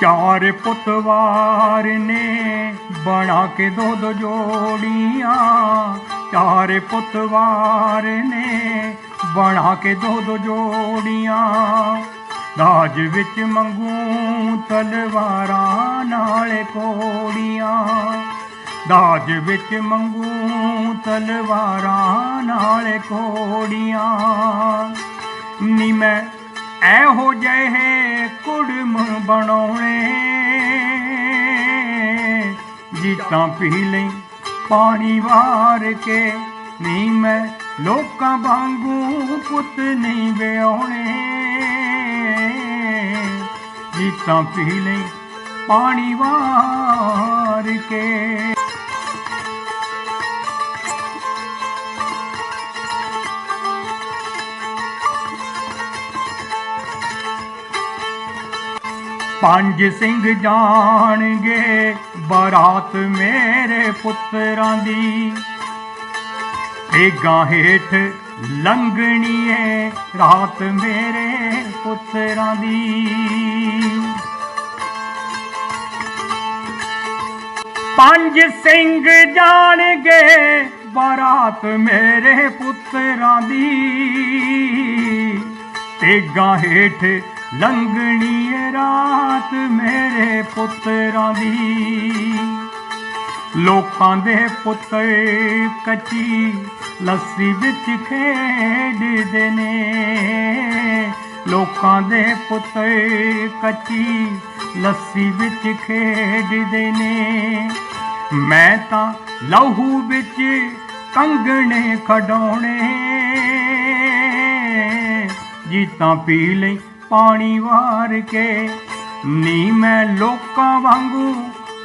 ਚਾਰ ਪੁੱਤਵਾਰ ਨੇ ਬਣਾ ਕੇ ਦੋ ਦੋ ਜੋੜੀਆਂ। ਚਾਰ ਪੁੱਤਵਾਰ ਨੇ ਬਣਾ ਕੇ ਦੋ ਦੋ ਜੋੜੀਆਂ। ਦਾਜ ਵਿੱਚ ਮੰਗੂ ਤਲਵਾਰਾਂ ਨਾਲ ਕੋੜੀਆਂ ਦਾਜ ਵਿੱਚ ਮੰਗੂ ਤਲਵਾਰਾਂ ਨਾਲ ਕੋੜੀਆਂ ਨੀ ਮੈਂ ਐਹੋ ਜਿਹੇ ਕੁੜਮ ਬਣਾਉਣੇ। ਜੀਤਾਂ ਪੀ ਲਈ ਪਾਣੀ ਵਾਰ ਕੇ। ਨਹੀਂ ਮੈਂ ਲੋਕਾਂ ਵਾਂਗੂ ਪੁੱਤ ਨਹੀਂ ਵਿਆਉਣੇ ਜੀਤਾਂ ਪੀ ਲਈ ਪਾਣੀ ਵਾਰ ਕੇ। ਪੰਜ ਸਿੰਘ ਜਾਣਗੇ, ਬਰਾਤ ਮੇਰੇ ਪੁੱਤਰਾਂ ਦੀ। ਤੇਗਾ ਹੇਠ ਲੰਗਣੀ ਏ ਰਾਤ ਮੇਰੇ ਪੁੱਤਰਾਂ ਦੀ। ਪੰਜ ਸਿੰਘ ਜਾਣਗੇ, ਬਰਾਤ ਮੇਰੇ ਪੁੱਤਰਾਂ ਦੀ। ਤੇਗਾ ਹੇਠ ਲੰਗਣੀ ਏ ਰਾਤ ਮੇਰੇ ਪੁੱਤਰਾਂ ਦੀ। ਲੋਕਾਂ ਦੇ ਪੁੱਤਰ ਕੱਚੀ ਲੱਸੀ ਵਿੱਚ ਖੇਡਦੇ ਨੇ। ਲੋਕਾਂ ਦੇ ਪੁੱਤਰ ਕੱਚੀ ਲੱਸੀ ਵਿੱਚ ਖੇਡਦੇ ਨੇ। ਮੈਂ ਤਾਂ ਲਹੂ ਵਿੱਚ ਕੰਗਣੇ ਖਡਾਉਣੇ। ਜੀਤਾਂ ਪੀ ਲਈ ਪਾਣੀ ਵਾਰ ਕੇ। ਨੀ ਮੈਂ ਲੋਕਾਂ ਵਾਂਗੂ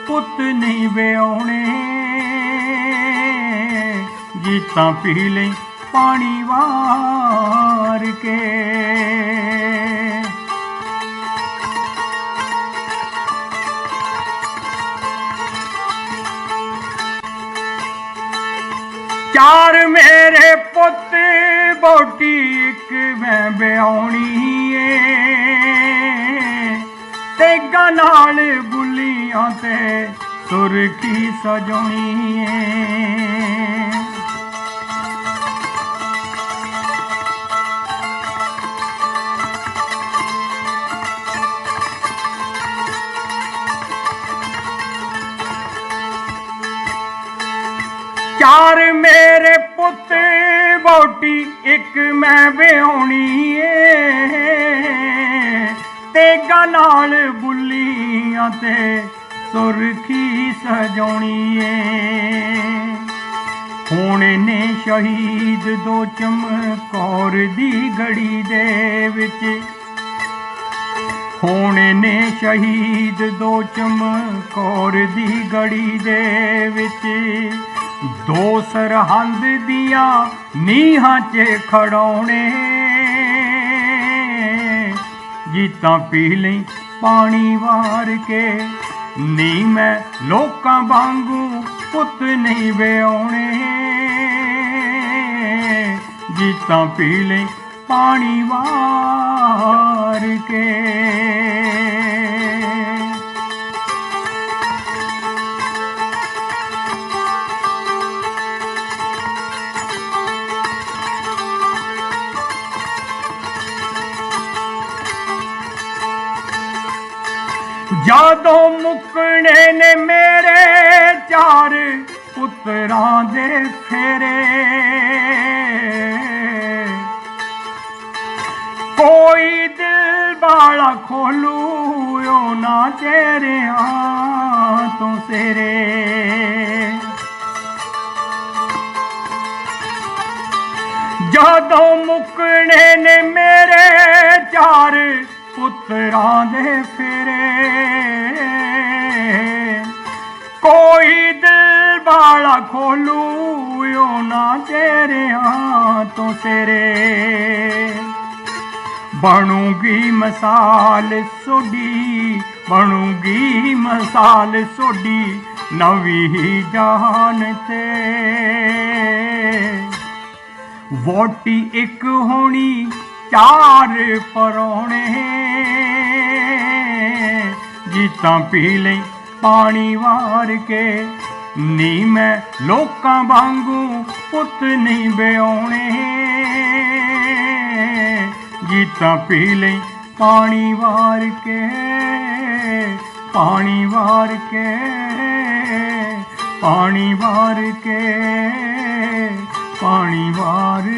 ਪੁੱਤ ਨਹੀਂ ਵਿਆਉਣੇ ਜੀਤਾਂ ਪੀ ਲਈ ਪਾਣੀ ਵਾਰ ਕੇ। ਚਾਰ ਮੇਰੇ ਪੁੱਤ ਬੋਟੀ ਇੱਕ ਮੈਂ ਬਿਆਉਣੀ ਏ। ਤੇ ਨਾਲ ਬੁੱਲੀਆਂ ਤੇ ਸੁਰਖੀ ਸਜਾਉਣੀ ਏ। ਚਾਰ ਮੇਰੇ ਪੁੱਤ ਬੋਟੀ ਇੱਕ ਮੈਂ ਵਿਆਉਣੀ ਏ। ਤੇ ਨਾਲ ਬੁੱਲੀਆਂ ਤੇ ਸੁਰਖੀ ਸਜਾਉਣੀ ਏ। ਹੁਣ ਨੇ ਸ਼ਹੀਦ ਦੋ ਚਮਕੌਰ ਦੀ ਗੜੀ ਦੇ ਵਿੱਚ। ਹੁਣ ਨੇ ਸ਼ਹੀਦ ਦੋ ਚਮਕੌਰ ਦੀ ਗੜੀ ਦੇ ਵਿੱਚ। ਦੋ ਸਰਹੰਦ ਦੀਆਂ ਨੀਹਾਂ 'ਚ ਖੜਾਉਣੇ ਜੀਤਾਂ ਪੀ ਲਈ ਪਾਣੀ ਵਾਰ ਕੇ। ਨੀ ਮੈਂ ਲੋਕਾਂ ਵਾਂਗੂ ਪੁੱਤ ਨਹੀਂ ਵਿਆਉਣੇ। ਜੀਤਾਂ ਪੀ ਲਈ ਪਾਣੀ ਵਾਰ ਕੇ। ਜਦੋਂ ਮੁੱਕਣੇ ਨੇ ਮੇਰੇ ਚਾਰ ਪੁੱਤਰਾਂ ਦੇ ਫੇਰੇ। ਕੋਈ ਦਿਲ ਵਾਲਾ ਖੋਲੂ ਨਾ ਤੇਰਿਆਂ ਤੋਂ ਸਿਰੇ। ਜਦੋਂ ਮੁੱਕਣੇ ਨੇ ਮੇਰੇ ਚਾਰ ਪੁੱਤਰਾਂ ਦੇ ਉਹਨਾਂ ਤੋਂ ਸਿਰੇ ਬਣੂਗੀ ਮਸਾਲ ਸੋਡੀ ਬਣੂਗੀ ਮਸਾਲ ਸੋਡੀ ਨਵੀਂ ਜਾਨ ਤੇ। ਵੋਟੀ ਇੱਕ ਹੋਣੀ ਚਾਰ ਪਰੋਣੇ ਜੀਤਾਂ ਪੀ ਲਈ ਪਾਣੀ ਵਾਰ ਕੇ। ਨੀ ਮੈਂ ਲੋਕਾਂ ਵਾਂਗੂ ਪੁੱਤ ਨਹੀਂ ਬਿਉਣੇ ਜੀਤਾ ਪੀ ਲਈ ਪਾਣੀ ਵਾਰ ਕੇ, ਪਾਣੀ ਵਾਰ ਕੇ, ਪਾਣੀ ਵਾਰ ਕੇ, ਪਾਣੀ ਵਾਰ